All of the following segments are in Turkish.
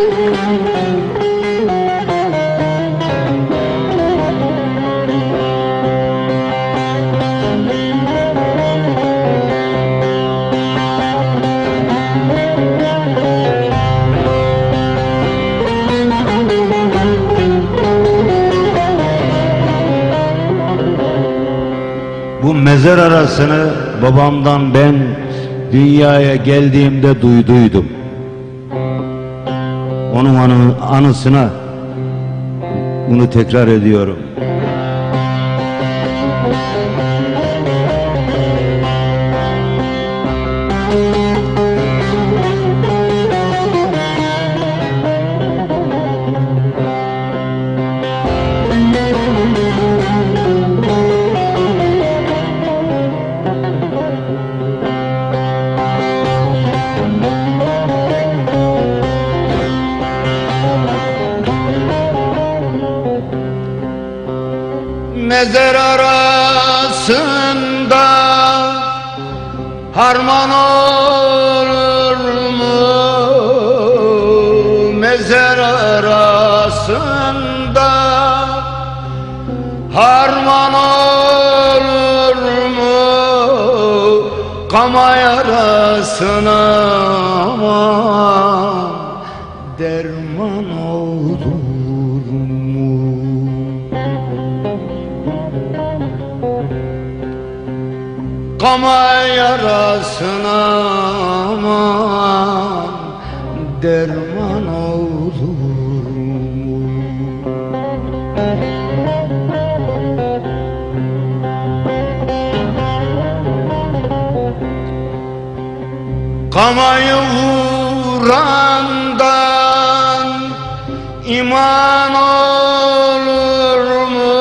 Bu mezar arasını babamdan ben dünyaya geldiğimde duyduydum. Onun anı, anısına bunu tekrar ediyorum. Mezar arasında harman olur mu? Mezar arasında harman olur mu? Kama yarasına aman derman olur Kama yarasına aman derman olur mu? Kamayı vurandan iman olur mu?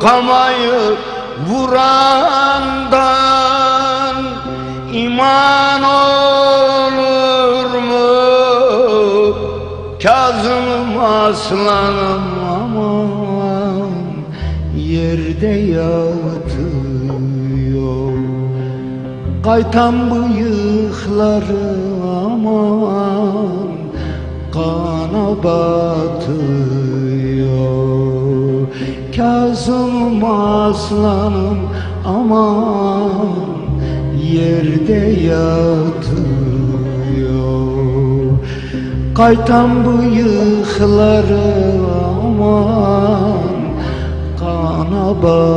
Kamayı vurandan iman olur mu? Kazım aslanım aman yerde yatıyor Kaytan bıyıkları aman kana batıyor Kazım aslanım aman yerde yatıyor. Kaytan bıyıkları aman kana batıyor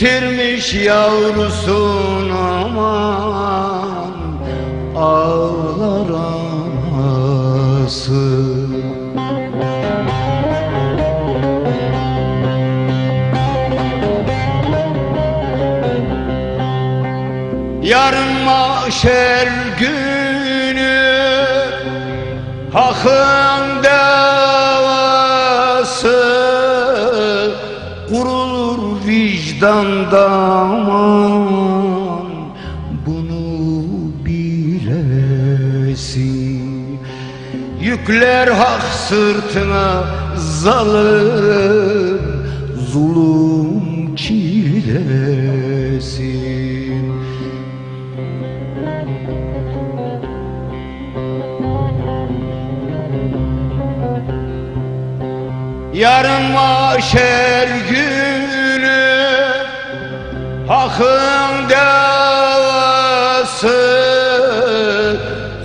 Yitirmiş yavrusun aman ağlar anası Yarın mahşer günü Hakkın vicdanda aman Bunu bilesin. Yükler hak sırtına zalim Zulüm çilesin. Yarın mahşer günü Hakkın davası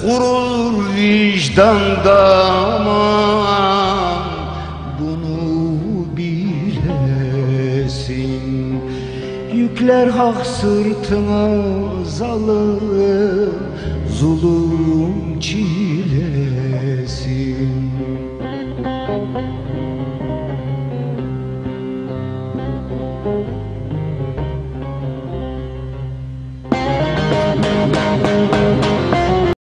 Kurur vicdanda aman Bunu bilesin. Yükler hak sırtına zalim Zulüm çilesi